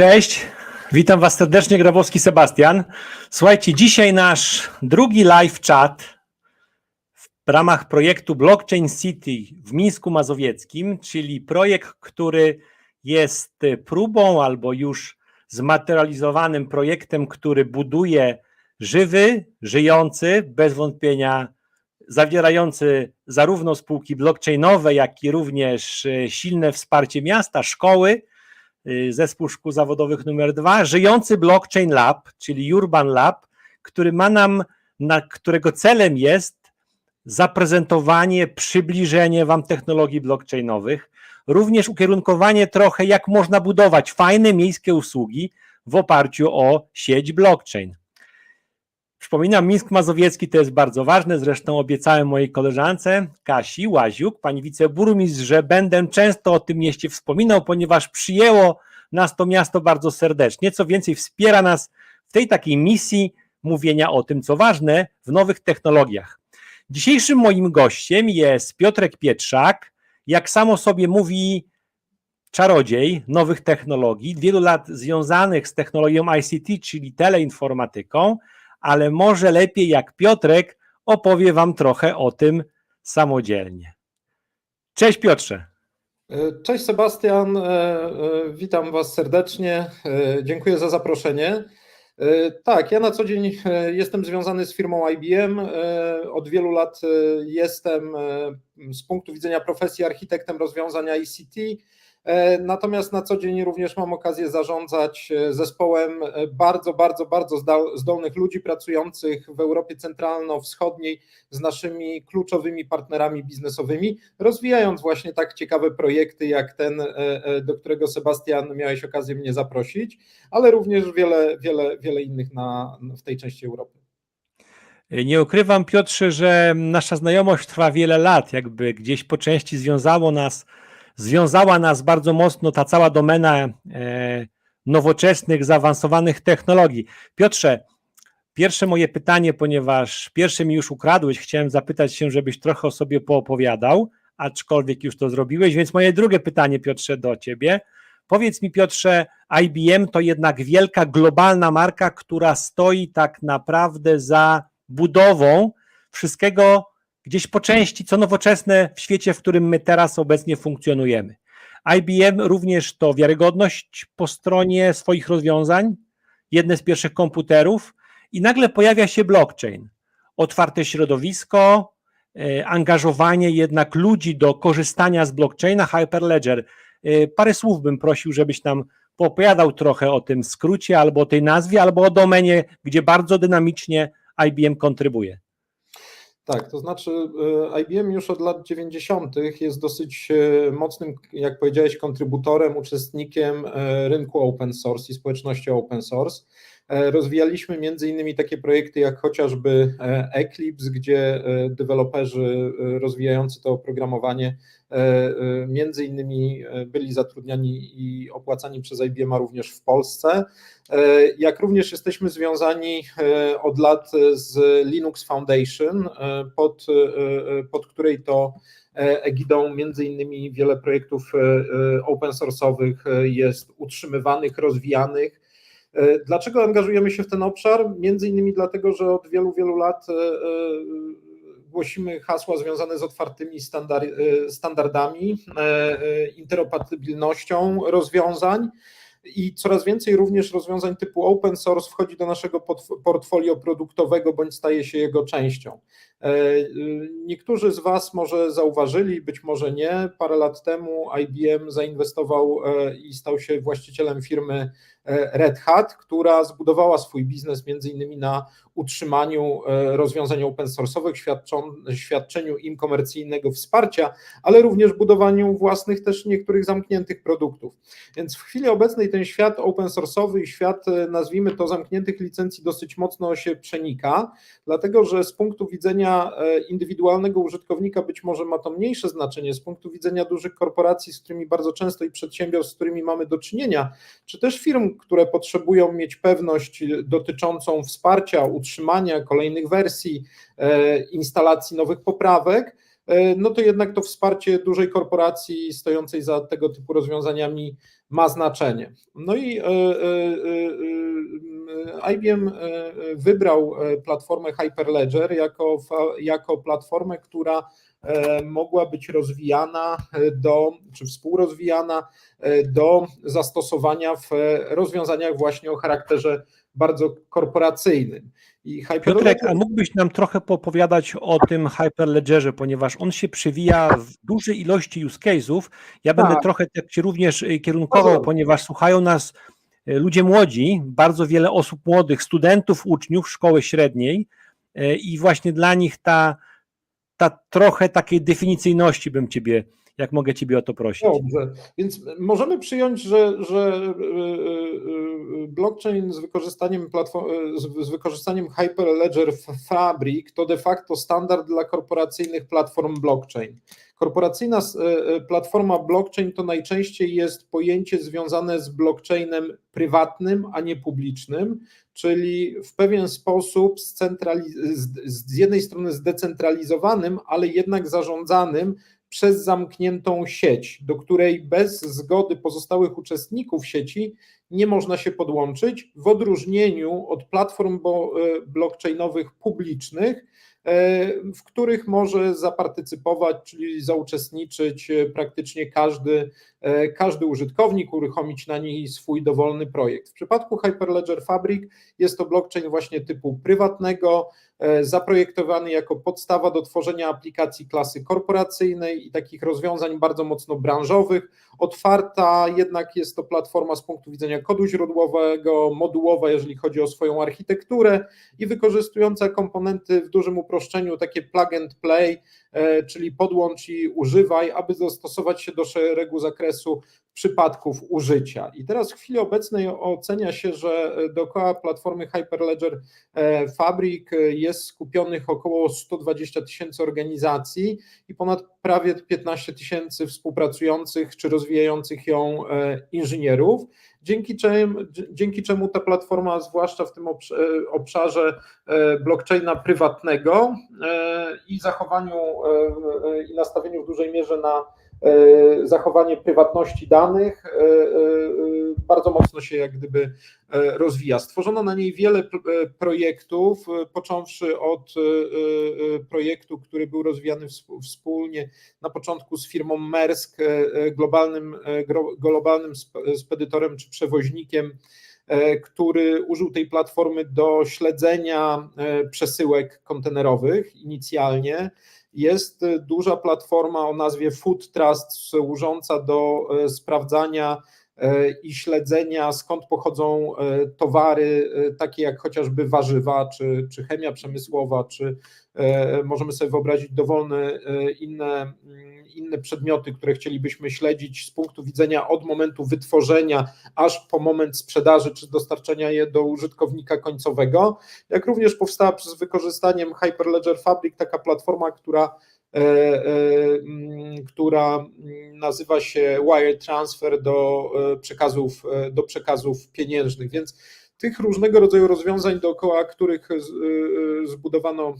Cześć, witam Was serdecznie, Grabowski Sebastian. Słuchajcie, dzisiaj nasz drugi live chat w ramach projektu Blockchain City w Mińsku Mazowieckim, czyli projekt, który jest próbą albo już zmaterializowanym projektem, który buduje żywy, żyjący, bez wątpienia zawierający zarówno spółki blockchainowe, jak i również e, silne wsparcie miasta, szkoły, zespół szkół zawodowych numer dwa, żyjący blockchain lab, czyli Urban Lab, który ma nam, na którego celem jest zaprezentowanie, przybliżenie Wam technologii blockchainowych, również ukierunkowanie trochę, jak można budować fajne miejskie usługi w oparciu o sieć blockchain. Przypominam, Mińsk Mazowiecki to jest bardzo ważne, zresztą obiecałem mojej koleżance Kasi Łaziuk, pani wiceburmistrz, że będę często o tym mieście wspominał, ponieważ przyjęło nas to miasto bardzo serdecznie, co więcej wspiera nas w tej takiej misji mówienia o tym, co ważne w nowych technologiach. Dzisiejszym moim gościem jest Piotrek Pietrzak, jak samo sobie mówi czarodziej nowych technologii, wielu lat związanych z technologią ICT, czyli teleinformatyką, ale może lepiej jak Piotrek opowie Wam trochę o tym samodzielnie. Cześć Piotrze. Cześć Sebastian, e, e, witam Was serdecznie, e, dziękuję za zaproszenie. Tak, ja na co dzień jestem związany z firmą IBM. Od wielu lat jestem z punktu widzenia profesji architektem rozwiązań ICT. E, natomiast na co dzień również mam okazję zarządzać e, zespołem e, bardzo, bardzo, bardzo zdolnych ludzi pracujących w Europie Centralno-Wschodniej z naszymi kluczowymi partnerami biznesowymi, rozwijając właśnie tak ciekawe projekty jak ten, do którego Sebastian miałeś okazję mnie zaprosić, ale również wiele, wiele, wiele innych na, w tej części Europy. Nie ukrywam, Piotrze, że nasza znajomość trwa wiele lat, jakby gdzieś po części związało nas związała nas bardzo mocno ta cała domena e, nowoczesnych, zaawansowanych technologii. Piotrze, pierwsze moje pytanie, ponieważ pierwsze mi już ukradłeś, chciałem zapytać się, żebyś trochę o sobie poopowiadał, aczkolwiek już to zrobiłeś, więc moje drugie pytanie, Piotrze, do ciebie. Powiedz mi, Piotrze, IBM to jednak wielka globalna marka, która stoi tak naprawdę za budową wszystkiego, gdzieś po części, co nowoczesne w świecie, w którym my teraz obecnie funkcjonujemy. IBM również to wiarygodność po stronie swoich rozwiązań, jedne z pierwszych komputerów i nagle pojawia się blockchain. Otwarte środowisko, e, angażowanie jednak ludzi do korzystania z blockchaina, Hyperledger. E, parę słów bym prosił, żebyś nam poopowiadał trochę o tym skrócie, albo o tej nazwie, albo o domenie, gdzie bardzo dynamicznie IBM kontrybuje. Tak, to znaczy e, IBM już od lat 90. jest dosyć e, mocnym, jak powiedziałeś, kontrybutorem, uczestnikiem e, rynku open source i społeczności open source. Rozwijaliśmy między innymi takie projekty jak chociażby Eclipse, gdzie deweloperzy rozwijający to oprogramowanie między innymi byli zatrudniani i opłacani przez IBM również w Polsce. Jak również jesteśmy związani od lat z Linux Foundation, pod, pod której to egidą między innymi wiele projektów open source'owych jest utrzymywanych, rozwijanych. Dlaczego angażujemy się w ten obszar? Między innymi dlatego, że od wielu, wielu lat głosimy hasła związane z otwartymi standardami, interopatybilnością rozwiązań i coraz więcej również rozwiązań typu open source wchodzi do naszego portfolio produktowego bądź staje się jego częścią. E, niektórzy z Was może zauważyli, być może nie, parę lat temu IBM zainwestował e, i stał się właścicielem firmy e, Red Hat, która zbudowała swój biznes między innymi na utrzymaniu rozwiązań open source'owych, świadczeniu im komercyjnego wsparcia, ale również budowaniu własnych też niektórych zamkniętych produktów. Więc w chwili obecnej ten świat open source'owy i świat, nazwijmy to, zamkniętych licencji dosyć mocno się przenika, dlatego że z punktu widzenia widzenia e, indywidualnego użytkownika być może ma to mniejsze znaczenie, z punktu widzenia dużych korporacji, z którymi bardzo często i przedsiębiorstw, z którymi mamy do czynienia, czy też firm, które potrzebują mieć pewność dotyczącą wsparcia, utrzymania kolejnych wersji, e, instalacji nowych poprawek, no to jednak to wsparcie dużej korporacji stojącej za tego typu rozwiązaniami ma znaczenie. No i IBM wybrał platformę Hyperledger jako, jako platformę, która mogła być rozwijana do, czy współrozwijana do zastosowania w rozwiązaniach właśnie o charakterze bardzo korporacyjnym. I Piotrek, a mógłbyś nam trochę popowiadać o tym Hyperledgerze, ponieważ on się przewija w dużej ilości use case'ów. Ja tak. będę trochę tak się również kierunkował, ponieważ słuchają nas ludzie młodzi, bardzo wiele osób młodych, studentów, uczniów szkoły średniej i właśnie dla nich ta, ta trochę takiej definicyjności bym Ciebie jak mogę Ciebie o to prosić. Dobrze, więc możemy przyjąć, że, że y, blockchain z wykorzystaniem, platform, z wykorzystaniem Hyperledger Fabric to de facto standard dla korporacyjnych platform blockchain. Korporacyjna platforma blockchain to najczęściej jest pojęcie związane z blockchainem prywatnym, a nie publicznym, czyli w pewien sposób z, z jednej strony zdecentralizowanym, ale jednak zarządzanym przez zamkniętą sieć, do której bez zgody pozostałych uczestników sieci nie można się podłączyć, w odróżnieniu od platform e, blockchainowych publicznych, e, w których może zapartycypować, czyli zauczestniczyć e, praktycznie każdy, każdy użytkownik, uruchomić na niej swój dowolny projekt. W przypadku Hyperledger Fabric jest to blockchain właśnie typu prywatnego, E, zaprojektowany jako podstawa do tworzenia aplikacji klasy korporacyjnej i takich rozwiązań bardzo mocno branżowych. Otwarta jednak jest to platforma z punktu widzenia kodu źródłowego, modułowa, jeżeli chodzi o swoją architekturę i wykorzystująca komponenty w dużym uproszczeniu, takie plug and play, e, czyli podłącz i używaj, aby dostosować się do szeregu zakresu przypadków użycia. I teraz w chwili obecnej ocenia się, że dookoła platformy Hyperledger e, Fabric jest skupionych około 120 tysięcy organizacji i ponad prawie 15 tysięcy współpracujących czy rozwijających ją e, inżynierów dzięki czemu, dzięki czemu ta platforma, zwłaszcza w tym obszarze e, blockchaina prywatnego i zachowaniu i nastawieniu w dużej mierze na zachowanie prywatności danych e, e, bardzo mocno się jak gdyby rozwija. Stworzono na niej wiele projektów, począwszy od projektu, który był rozwijany wspólnie na początku z firmą Maersk, globalnym, globalnym spedytorem czy przewoźnikiem który użył tej platformy do śledzenia przesyłek kontenerowych inicjalnie jest y, duża platforma o nazwie Food Trust, służąca do y, sprawdzania i śledzenia, skąd pochodzą towary, takie jak chociażby warzywa, czy, czy chemia przemysłowa, czy możemy sobie wyobrazić dowolne inne mm, inne przedmioty, które chcielibyśmy śledzić z punktu widzenia od momentu wytworzenia aż po moment sprzedaży czy dostarczenia je do użytkownika końcowego, jak również powstała przez wykorzystaniem Hyperledger Fabric taka platforma, która e, e, która nazywa się wire transfer do e, przekazów, do przekazów pieniężnych, więc tych różnego rodzaju rozwiązań, dookoła których zbudowano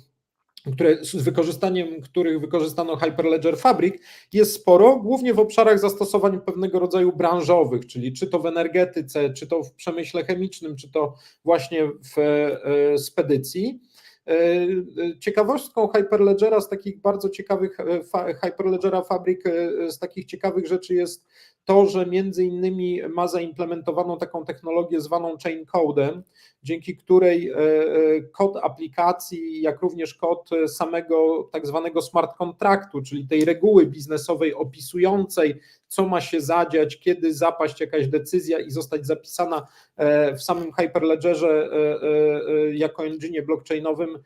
które, z wykorzystaniem których wykorzystano Hyperledger Fabric, jest sporo, głównie w obszarach zastosowań pewnego rodzaju branżowych, czyli czy to w energetyce, czy to w przemyśle chemicznym, czy to właśnie w e, spedycji. E, e, ciekawostką Hyperledgera z takich bardzo ciekawych, Hyperledgera Fabric z takich ciekawych rzeczy jest to, że między innymi ma zaimplementowaną taką technologię zwaną chain codem, dzięki której e, e, kod aplikacji, jak również kod samego tak zwanego smart kontraktu, czyli tej reguły biznesowej opisującej, co ma się zadziać, kiedy zapaść jakaś decyzja i zostać zapisana e, w samym Hyperledgerze jako engine blockchainowym,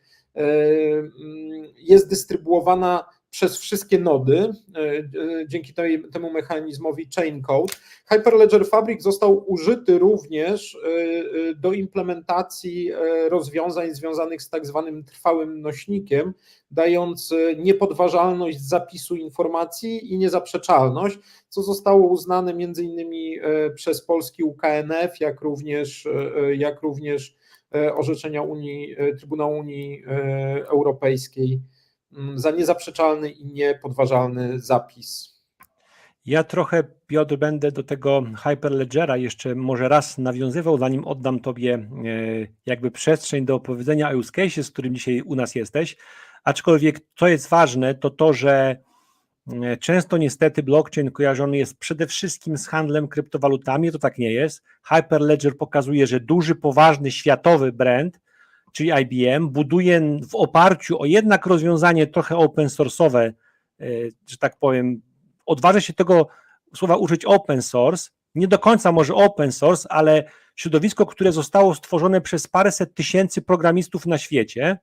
jest dystrybuowana przez wszystkie nody e, e, dzięki tej, temu mechanizmowi chain code. Hyperledger Fabric został użyty również e, do implementacji rozwiązań związanych z tak zwanym trwałym nośnikiem, dając niepodważalność zapisu informacji i niezaprzeczalność, co zostało uznane między innymi przez polski UKNF, jak również, jak również orzeczenia Unii, Trybunału Unii Europejskiej za niezaprzeczalny i niepodważalny zapis. Ja trochę, Piotr, będę do tego Hyperledgera jeszcze może raz nawiązywał, zanim oddam Tobie e, jakby przestrzeń do opowiedzenia o use case, z którym dzisiaj u nas jesteś. Aczkolwiek co jest ważne, to to, że e, często niestety blockchain kojarzony jest przede wszystkim z handlem kryptowalutami, to tak nie jest. Hyperledger pokazuje, że duży, poważny, światowy brand, czyli IBM, buduje w oparciu o jednak rozwiązanie trochę open source'owe, e, że tak powiem, odważę się tego słowa użyć open source, nie do końca może open source, ale środowisko, które zostało stworzone przez paręset tysięcy programistów na świecie.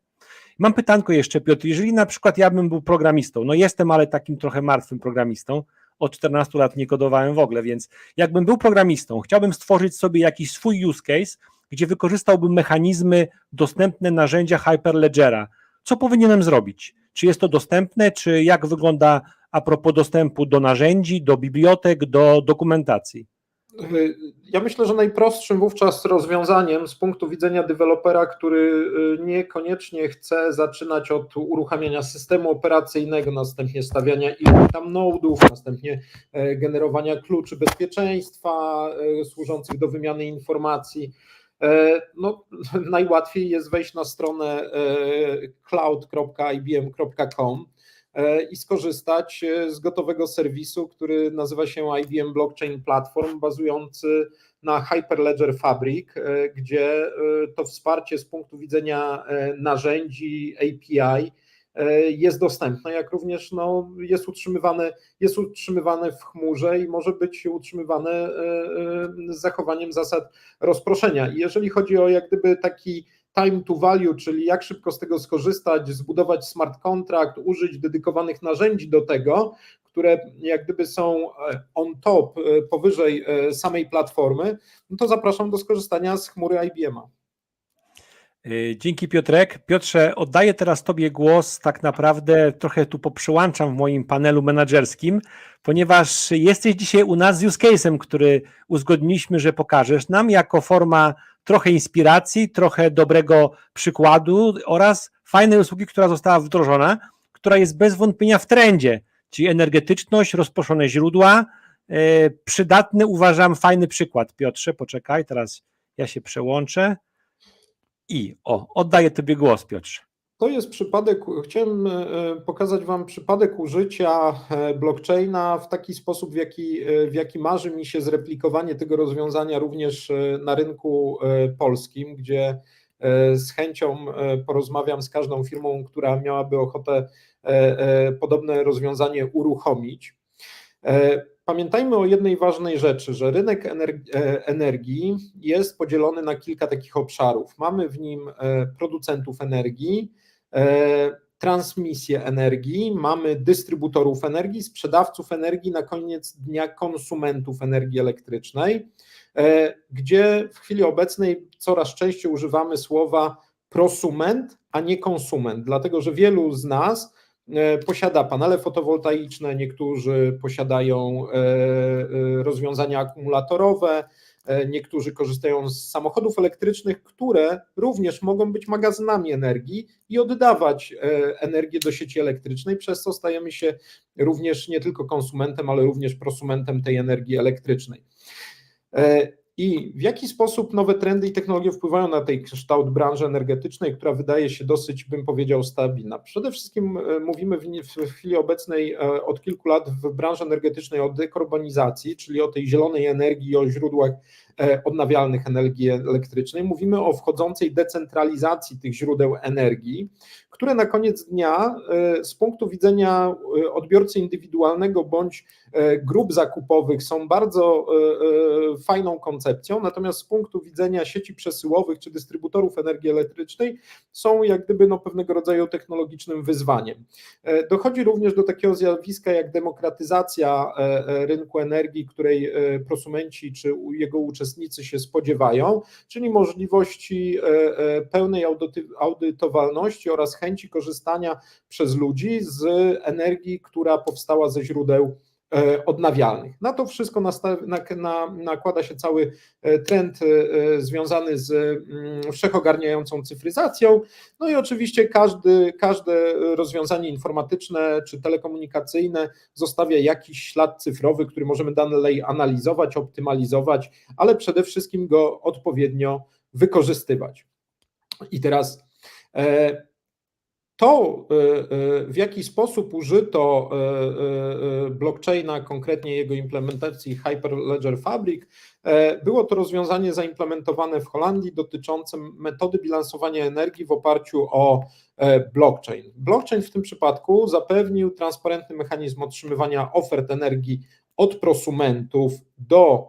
Mam pytanko jeszcze, Piotr, jeżeli na przykład ja bym był programistą, no jestem, ale takim trochę martwym programistą, od 14 lat nie kodowałem w ogóle, więc jakbym był programistą, chciałbym stworzyć sobie jakiś swój use case, gdzie wykorzystałbym mechanizmy, dostępne narzędzia Hyperledgera. Co powinienem zrobić? Czy jest to dostępne, czy jak wygląda a propos dostępu do narzędzi, do bibliotek, do dokumentacji? Ja myślę, że najprostszym wówczas rozwiązaniem z punktu widzenia dewelopera, który y, niekoniecznie chce zaczynać od uruchamiania systemu operacyjnego, następnie stawiania iluś tam nodów, następnie e, generowania kluczy bezpieczeństwa e, służących do wymiany informacji. E, No, najłatwiej jest wejść na stronę cloud.ibm.com E, i skorzystać e, z gotowego serwisu, który nazywa się IBM Blockchain Platform, bazujący na Hyperledger Fabric, e, gdzie to wsparcie z punktu widzenia narzędzi API jest dostępne, jak również no, jest, utrzymywane, jest utrzymywane w chmurze i może być utrzymywane z zachowaniem zasad rozproszenia. I jeżeli chodzi o jak gdyby taki time to value, czyli jak szybko z tego skorzystać, zbudować smart contract, użyć dedykowanych narzędzi do tego, które jak gdyby są e, on top, e, powyżej e, samej platformy, no to zapraszam do skorzystania z chmury IBM-a. Dzięki Piotrek. Piotrze, oddaję teraz Tobie głos. Tak naprawdę trochę tu poprzyłączam w moim panelu menedżerskim, ponieważ jesteś dzisiaj u nas z use case'em, który uzgodniliśmy, że pokażesz nam jako forma trochę inspiracji, trochę dobrego przykładu oraz fajnej usługi, która została wdrożona, która jest bez wątpienia w trendzie, czyli energetyczność, rozproszone źródła. E, przydatny, uważam, fajny przykład. Piotrze, poczekaj, teraz ja się przełączę. I o, oddaję Tobie głos, Piotrze. To jest przypadek, chciałem e, pokazać Wam przypadek użycia e, blockchaina w taki sposób, w jaki, e, w jaki marzy mi się zreplikowanie tego rozwiązania również na rynku polskim, gdzie z chęcią porozmawiam z każdą firmą, która miałaby ochotę podobne rozwiązanie uruchomić. Pamiętajmy o jednej ważnej rzeczy, że rynek energii jest podzielony na kilka takich obszarów. Mamy w nim producentów energii, E, transmisję energii, mamy dystrybutorów energii, sprzedawców energii, na koniec dnia konsumentów energii elektrycznej, e, gdzie w chwili obecnej coraz częściej używamy słowa prosument, a nie konsument, dlatego że wielu z nas e, posiada panele fotowoltaiczne, niektórzy posiadają rozwiązania akumulatorowe, E, niektórzy korzystają z samochodów elektrycznych, które również mogą być magazynami energii i oddawać e, energię do sieci elektrycznej, przez co stajemy się również nie tylko konsumentem, ale również prosumentem tej energii elektrycznej. E, I w jaki sposób nowe trendy i technologie wpływają na tej kształt branży energetycznej, która wydaje się dosyć, bym powiedział, stabilna? Przede wszystkim mówimy w chwili obecnej od kilku lat w branży energetycznej o dekarbonizacji, czyli o tej zielonej energii, o źródłach E, odnawialnych energii elektrycznej. Mówimy o wchodzącej decentralizacji tych źródeł energii, które na koniec dnia e, z punktu widzenia e, odbiorcy indywidualnego bądź grup zakupowych są bardzo fajną koncepcją, natomiast z punktu widzenia sieci przesyłowych czy dystrybutorów energii elektrycznej są jak gdyby no pewnego rodzaju technologicznym wyzwaniem. Dochodzi również do takiego zjawiska jak demokratyzacja rynku energii, której prosumenci czy jego uczestnicy uczestnicy się spodziewają, czyli możliwości e, e, pełnej audytowalności oraz chęci korzystania przez ludzi z energii, która powstała ze źródeł odnawialnych. Na to wszystko nakłada się cały e, trend e, związany z mm, wszechogarniającą cyfryzacją, no i oczywiście każdy, każde rozwiązanie informatyczne czy telekomunikacyjne zostawia jakiś ślad cyfrowy, który możemy dalej analizować, optymalizować, ale przede wszystkim go odpowiednio wykorzystywać. I teraz to, w jaki sposób użyto blockchaina, konkretnie jego implementacji Hyperledger Fabric, było to rozwiązanie zaimplementowane w Holandii dotyczące metody bilansowania energii w oparciu o blockchain. Blockchain w tym przypadku zapewnił transparentny mechanizm otrzymywania ofert energii od prosumentów do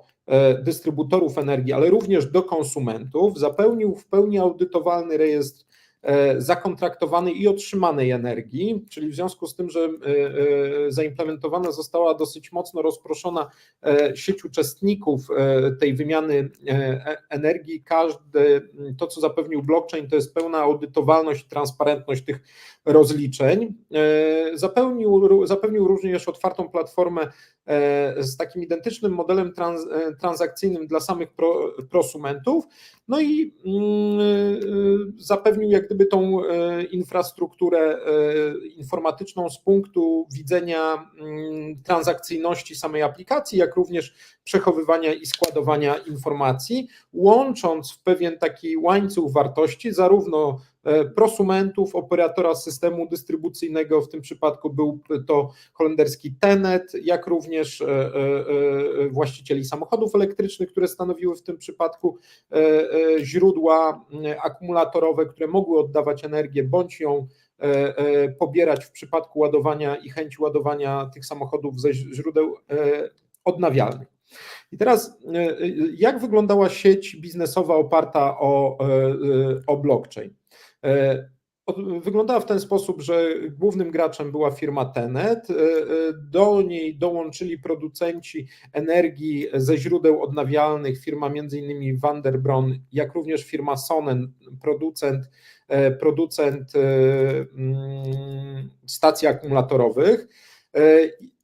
dystrybutorów energii, ale również do konsumentów, zapełnił w pełni audytowalny rejestr zakontraktowanej i otrzymanej energii, czyli w związku z tym, że zaimplementowana została dosyć mocno rozproszona sieć uczestników tej wymiany energii, każdy, to co zapewnił blockchain, to jest pełna audytowalność transparentność tych rozliczeń. Zapewnił, zapewnił również otwartą platformę z takim identycznym modelem trans, transakcyjnym dla samych pro, prosumentów, no i zapewnił jak gdyby tą infrastrukturę informatyczną z punktu widzenia transakcyjności samej aplikacji, jak również przechowywania i składowania informacji, łącząc w pewien taki łańcuch wartości zarówno prosumentów, operatora systemu dystrybucyjnego, w tym przypadku był to holenderski Tenet, jak również właścicieli samochodów elektrycznych, które stanowiły w tym przypadku źródła akumulatorowe, które mogły oddawać energię bądź ją pobierać w przypadku ładowania i chęci ładowania tych samochodów ze źródeł odnawialnych. I teraz, jak wyglądała sieć biznesowa oparta o, o blockchain? Wyglądała w ten sposób, że głównym graczem była firma Tenet, do niej dołączyli producenci energii ze źródeł odnawialnych, firma m.in. Vanderbron, jak również firma Sonnen, producent, producent stacji akumulatorowych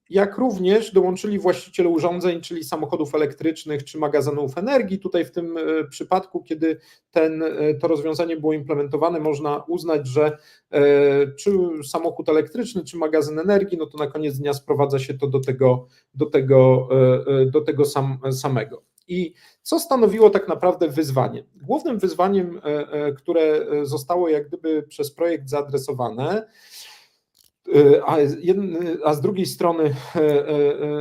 jak również dołączyli właściciele urządzeń, czyli samochodów elektrycznych czy magazynów energii. Tutaj w tym przypadku, kiedy ten, to rozwiązanie było implementowane, można uznać, że czy samochód elektryczny, czy magazyn energii, no to na koniec dnia sprowadza się to do tego, do tego, do tego sam, samego. I co stanowiło tak naprawdę wyzwanie? Głównym wyzwaniem, które zostało jak gdyby przez projekt zaadresowane, a, a, z drugiej strony,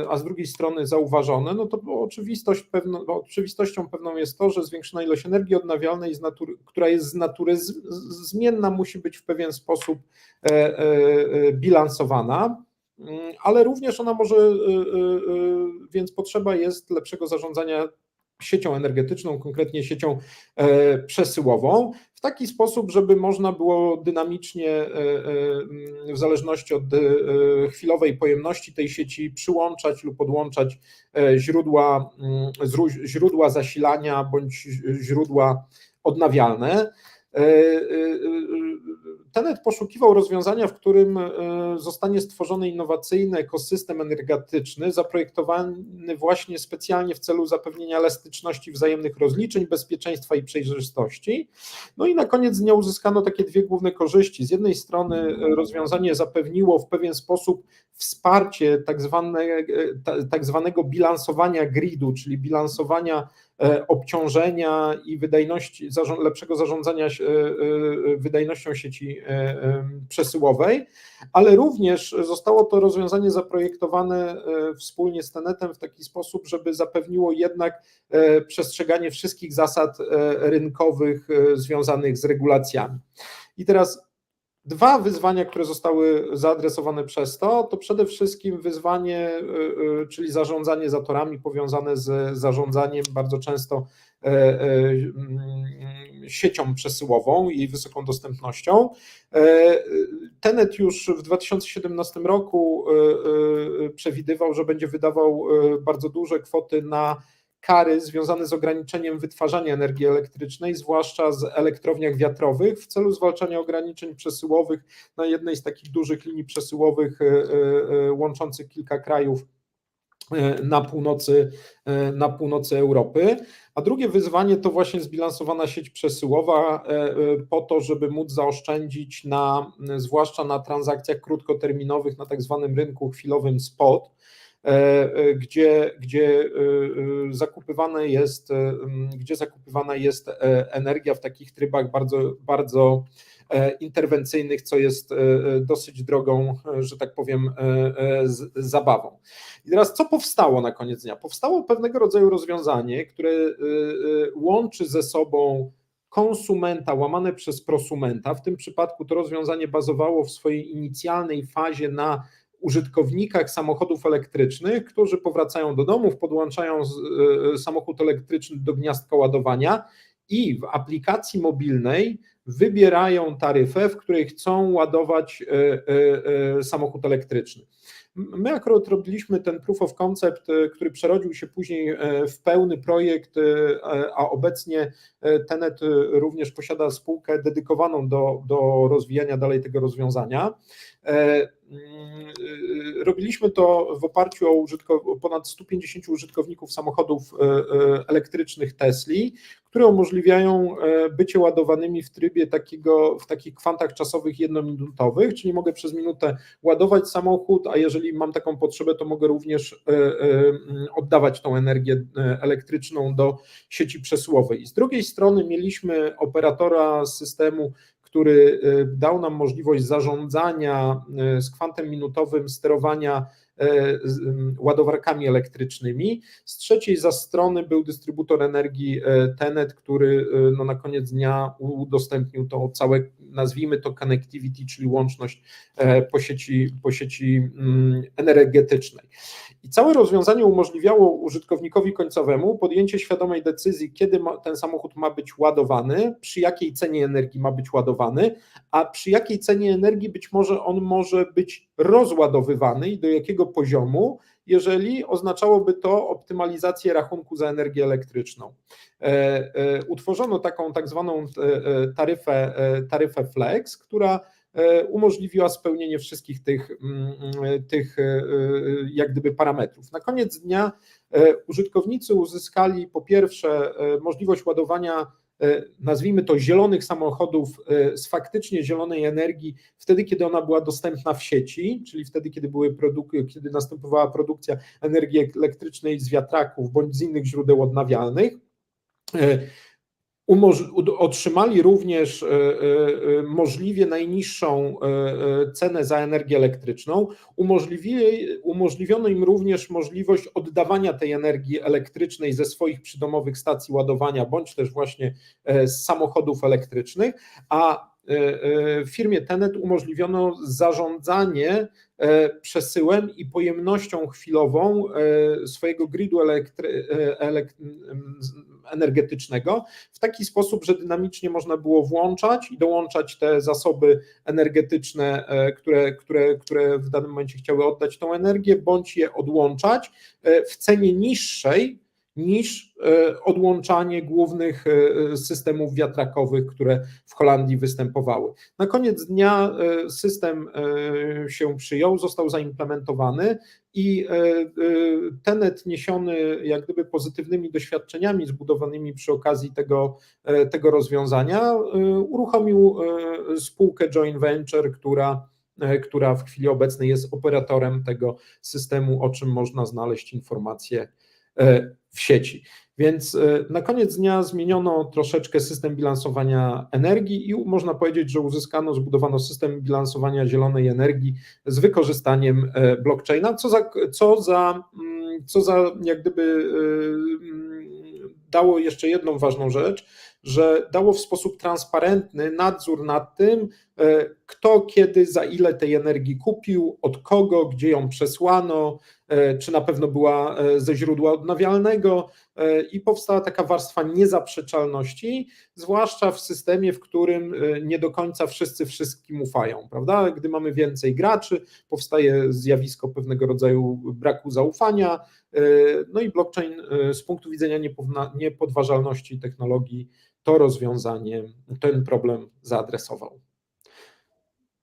a z drugiej strony zauważone, no to oczywistość pewno, oczywistością pewną jest to, że zwiększona ilość energii odnawialnej, natury, która jest z natury zmienna, musi być w pewien sposób bilansowana, ale również ona może, więc potrzeba jest lepszego zarządzania siecią energetyczną, konkretnie siecią przesyłową, w taki sposób, żeby można było dynamicznie, w zależności od chwilowej pojemności tej sieci, przyłączać lub podłączać źródła, źródła zasilania bądź źródła odnawialne. Tenet poszukiwał rozwiązania, w którym zostanie stworzony innowacyjny ekosystem energetyczny, zaprojektowany właśnie specjalnie w celu zapewnienia elastyczności wzajemnych rozliczeń, bezpieczeństwa i przejrzystości. No i na koniec dnia uzyskano takie dwie główne korzyści. Z jednej strony rozwiązanie zapewniło w pewien sposób wsparcie tak, zwane, tak zwanego bilansowania gridu, czyli bilansowania obciążenia i wydajności, lepszego zarządzania wydajnością sieci przesyłowej, ale również zostało to rozwiązanie zaprojektowane wspólnie z Tenetem w taki sposób, żeby zapewniło jednak przestrzeganie wszystkich zasad rynkowych związanych z regulacjami. I teraz Dwa wyzwania, które zostały zaadresowane przez to, to przede wszystkim wyzwanie, czyli zarządzanie zatorami powiązane z zarządzaniem bardzo często siecią przesyłową i wysoką dostępnością. Tenet już w 2017 roku przewidywał, że będzie wydawał bardzo duże kwoty na kary związane z ograniczeniem wytwarzania energii elektrycznej, zwłaszcza z elektrowniach wiatrowych, w celu zwalczania ograniczeń przesyłowych na jednej z takich dużych linii przesyłowych łączących kilka krajów e, na północy, e, na północy Europy. A drugie wyzwanie to właśnie zbilansowana sieć przesyłowa e, e, po to, żeby móc zaoszczędzić na, zwłaszcza na transakcjach krótkoterminowych, na tak zwanym rynku chwilowym spot, e, e, gdzie, gdzie e, e, zakupywane jest, e, gdzie zakupywana jest e, energia w takich trybach bardzo, bardzo e, interwencyjnych, co jest e, e, dosyć drogą, e, że tak powiem, e, e, zabawą. I teraz co powstało na koniec dnia? Powstało pewnego rodzaju rozwiązanie, które łączy ze sobą konsumenta łamane przez prosumenta. W tym przypadku to rozwiązanie bazowało w swojej inicjalnej fazie na użytkownikach samochodów elektrycznych, którzy powracają do domów, podłączają y, samochód elektryczny do gniazdka ładowania i w aplikacji mobilnej wybierają taryfę, w której chcą ładować y, y, samochód elektryczny. My akurat robiliśmy ten proof of concept, e, który przerodził się później e, w pełny projekt, e, a obecnie e, Tenet e, również posiada spółkę dedykowaną do, do rozwijania dalej tego rozwiązania. E, mm, e, Robiliśmy to w oparciu o, ponad 150 użytkowników samochodów e, elektrycznych Tesli, które umożliwiają bycie ładowanymi w trybie takiego, w takich kwantach czasowych jednominutowych, czyli mogę przez minutę ładować samochód, a jeżeli mam taką potrzebę, to mogę również mm, oddawać tą energię elektryczną do sieci przesyłowej. Z drugiej strony mieliśmy operatora systemu, który e, dał nam możliwość zarządzania e, z kwantem minutowym, sterowania ładowarkami elektrycznymi. Z trzeciej za strony był dystrybutor energii e, Tenet, który e, no, na koniec dnia udostępnił to całe, nazwijmy to connectivity, czyli łączność e, po sieci, po sieci mm, energetycznej. I całe rozwiązanie umożliwiało użytkownikowi końcowemu podjęcie świadomej decyzji, kiedy ten samochód ma być ładowany, przy jakiej cenie energii ma być ładowany, a przy jakiej cenie energii być może on może być rozładowywany i do jakiego poziomu, jeżeli oznaczałoby to optymalizację rachunku za energię elektryczną. E, e, Utworzono taką tak zwaną e, taryfę, taryfę Flex, która umożliwiła spełnienie wszystkich tych, mm, tych e, e, jak gdyby parametrów. Na koniec dnia użytkownicy uzyskali po pierwsze możliwość ładowania nazwijmy to zielonych samochodów e, z faktycznie zielonej energii wtedy, kiedy ona była dostępna w sieci, czyli wtedy, kiedy, były produk- kiedy następowała produkcja energii elektrycznej z wiatraków bądź z innych źródeł odnawialnych. Otrzymali również e, e, e, możliwie najniższą cenę za energię elektryczną. Umożliwiono im również możliwość oddawania tej energii elektrycznej ze swoich przydomowych stacji ładowania, bądź też właśnie z samochodów elektrycznych, a firmie Tenet umożliwiono zarządzanie e, przesyłem i pojemnością chwilową e, swojego gridu elektry- e, elek- energetycznego w taki sposób, że dynamicznie można było włączać i dołączać te zasoby energetyczne, które, które, które w danym momencie chciały oddać tą energię, bądź je odłączać w cenie niższej niż e, odłączanie głównych e, systemów wiatrakowych, które w Holandii występowały. Na koniec dnia e, system się przyjął, został zaimplementowany i Tenet niesiony jak gdyby pozytywnymi doświadczeniami zbudowanymi przy okazji tego, tego rozwiązania uruchomił spółkę joint venture, która która w chwili obecnej jest operatorem tego systemu, o czym można znaleźć informacje w sieci. Więc e, na koniec dnia zmieniono troszeczkę system bilansowania energii i można powiedzieć, że uzyskano, zbudowano system bilansowania zielonej energii z wykorzystaniem e, blockchaina, co za, co za, mm, co za jak gdyby e, mm, dało jeszcze jedną ważną rzecz, że dało w sposób transparentny nadzór nad tym, kto kiedy za ile tej energii kupił, od kogo, gdzie ją przesłano, czy na pewno była e, ze źródła odnawialnego e, i powstała taka warstwa niezaprzeczalności, zwłaszcza w systemie, w którym e, nie do końca wszyscy wszystkim ufają, prawda? Gdy mamy więcej graczy, powstaje zjawisko pewnego rodzaju braku zaufania, e, no i blockchain e, z punktu widzenia niepowna-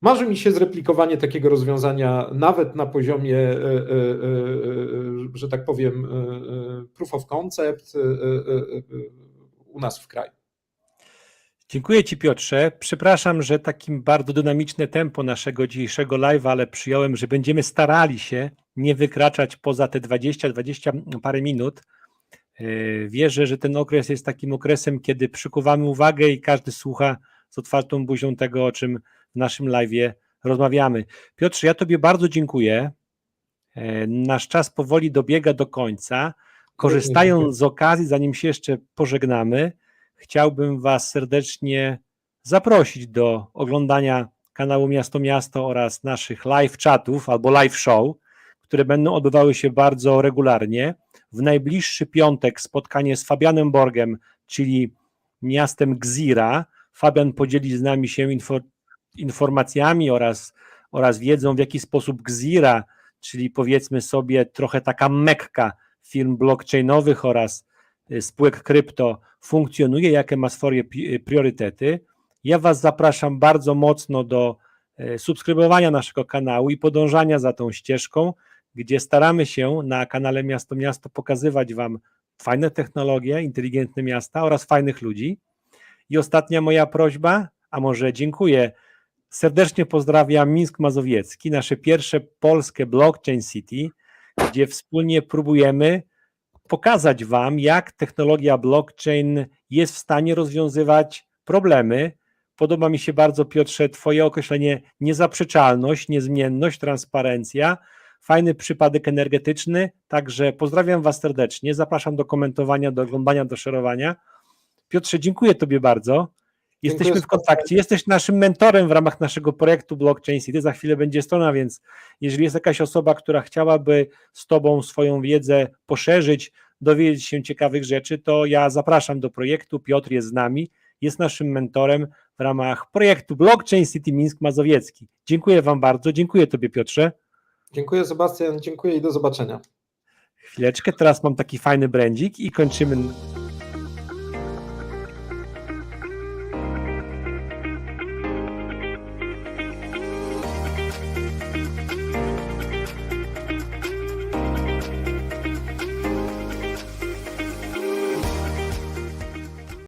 Marzy mi się zreplikowanie takiego rozwiązania nawet na poziomie, e, e, e, że tak powiem, proof of concept u nas w kraju. Dziękuję Ci Piotrze. Przepraszam, że takim bardzo dynamiczne tempo naszego dzisiejszego live'a, ale przyjąłem, że będziemy starali się nie wykraczać poza te 20-20 parę minut. Wierzę, że ten okres jest takim okresem, kiedy przykuwamy uwagę i każdy słucha z otwartą buzią tego, o czym w naszym live'ie rozmawiamy. Piotrze, ja Tobie bardzo dziękuję. Yy, Nasz czas powoli dobiega do końca. Korzystając z okazji, zanim się jeszcze pożegnamy, chciałbym Was serdecznie zaprosić do oglądania kanału Miasto Miasto oraz naszych live chatów albo live show, które będą odbywały się bardzo regularnie. W najbliższy piątek spotkanie z Fabianem Borgem, czyli miastem Gzira. Fabian podzieli z nami się info, informacjami oraz, oraz wiedzą, w jaki sposób Gzira, czyli powiedzmy sobie trochę taka mekka firm blockchainowych oraz y, spółek krypto funkcjonuje, jakie ma swoje pi- priorytety. Ja Was zapraszam bardzo mocno do e, subskrybowania naszego kanału i podążania za tą ścieżką, gdzie staramy się na kanale Miasto Miasto pokazywać Wam fajne technologie, inteligentne miasta oraz fajnych ludzi. I ostatnia moja prośba, a może dziękuję. Serdecznie pozdrawiam Mińsk Mazowiecki, nasze pierwsze polskie blockchain city, gdzie wspólnie próbujemy pokazać Wam, jak technologia blockchain jest w stanie rozwiązywać problemy. Podoba mi się bardzo, Piotrze, Twoje określenie niezaprzeczalność, niezmienność, transparencja. Fajny przypadek energetyczny, także pozdrawiam Was serdecznie. Zapraszam do komentowania, do oglądania, do szerowania. Piotrze, dziękuję Tobie bardzo. Jesteśmy w kontakcie. Jesteś naszym mentorem w ramach naszego projektu Blockchain City. Za chwilę będzie strona, więc jeżeli jest jakaś osoba, która chciałaby z Tobą swoją wiedzę poszerzyć, dowiedzieć się ciekawych rzeczy, to ja zapraszam do projektu. Piotr jest z nami, jest naszym mentorem w ramach projektu Blockchain City Mińsk Mazowiecki. Dziękuję Wam bardzo. Dziękuję Tobie, Piotrze. Dziękuję Sebastian, dziękuję i do zobaczenia. Chwileczkę, teraz mam taki fajny brandzik i kończymy